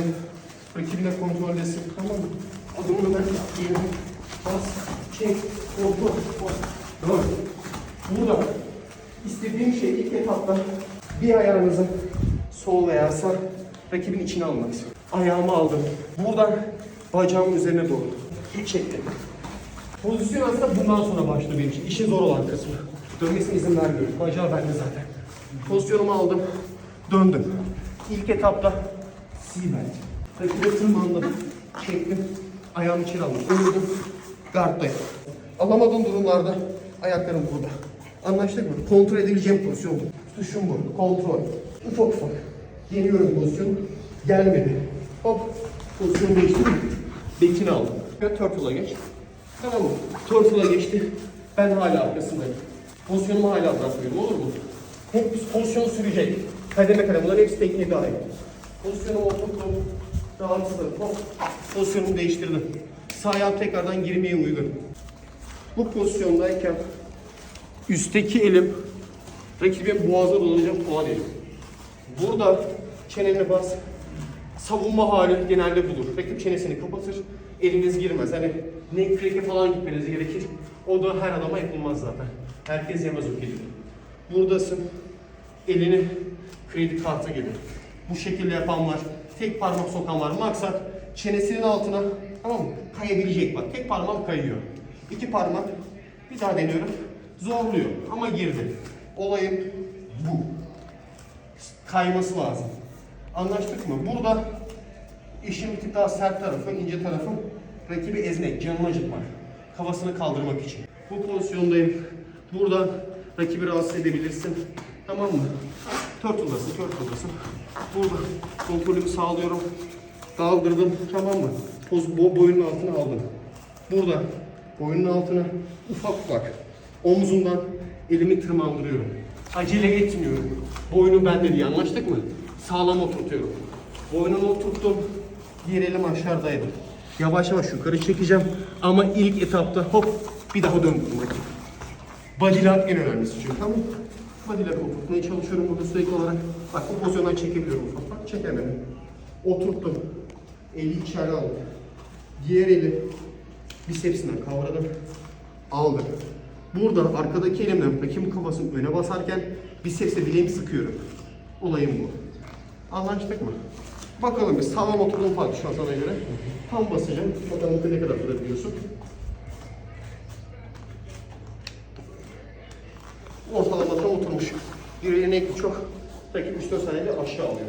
Yani rakibine kontrol etsin. Tamam mı? Adımını ver. Yürü. Bas. Çek. Kontrol. Bas. Dön. Burada istediğim şey ilk etapta bir ayağınızı sol veya sağ rakibin içine almak istiyorum. Ayağımı aldım. Buradan bacağımın üzerine doğru. İlk çektim. Pozisyon aslında bundan sonra başlıyor benim için. İşin zor olan kısmı. Dönmesine izin vermiyorum. Bacağı bende zaten. Pozisyonumu aldım. Döndüm. İlk etapta seatbelt. Rakibe tırmandım. Çektim. Ayağımı içeri aldım. Öldüm. Guard'dayım. Alamadığım durumlarda ayaklarım burada. Anlaştık mı? Kontrol edebileceğim pozisyon bu. Tutuşum bu. Kontrol. Ufak ufak. Yeniyorum pozisyonu. Gelmedi. Hop. Pozisyonu değiştirdim. Bekini aldım. Ve turtle'a geç. Tamam mı? Turtle'a geçti. Ben hala arkasındayım. Pozisyonumu hala bırakmıyorum. Olur mu? Hep pozisyon sürecek. Kademe kademe. Bunların hepsi tekniğe dahil. Pozisyonumu oturttum. Rahatsızım. Hop. Pozisyonumu değiştirdim. Sağ ayağım tekrardan girmeye uygun. Bu pozisyondayken üstteki elim rakibin boğazına dolanacak olan elim. Burada çeneni bas. Savunma hali genelde budur. Rakip çenesini kapatır, eliniz girmez. Hani neck crack'e falan gitmeniz gerekir. O da her adama yapılmaz zaten. Herkes yemez o kelimeyi. Buradasın, elini kredi kartı gibi. Bu şekilde yapan var. Tek parmak sokan var. Maksat çenesinin altına tamam mı? Kayabilecek bak. Tek parmak kayıyor. İki parmak. Bir daha deniyorum. Zorluyor ama girdi. Olayım bu kayması lazım. Anlaştık mı? Burada işin bir tık daha sert tarafı, ince tarafı rakibi ezmek, canını acıtmak. Kafasını kaldırmak için. Bu pozisyondayım. Buradan rakibi rahatsız edebilirsin. Tamam mı? Turtle'dasın, turtle'dasın. Burada kontrolümü sağlıyorum. Kaldırdım, tamam mı? Poz, bo, boyunun altına aldım. Burada boyunun altına ufak ufak omzundan elimi tırmandırıyorum. Acele etmiyorum. Boynum bende diye anlaştık mı? Sağlam oturtuyorum. Boynunu oturttum. Diğer elim aşağıdaydı. Yavaş yavaş yukarı çekeceğim. Ama ilk etapta hop bir daha döndüm lock en önemlisi çünkü tamam mı? Body lock oturtmaya çalışıyorum burada sürekli olarak. Bak bu pozisyondan çekebiliyorum ufak ufak. Çekemedim. Oturttum. Eli içeri aldım. Diğer eli bisepsinden kavradım. Aldım. Burada arkadaki elimle rakibin kafasını öne basarken bisepsle bileğimi sıkıyorum. Olayım bu. Anlaştık mı? Bakalım bir sağlam oturdum farkı şu an sana göre. Tam basacağım. Bakalım ne kadar durabiliyorsun. Ortalama oturmuş. Ekli çok. Rakip 3-4 saniyede aşağı alıyor.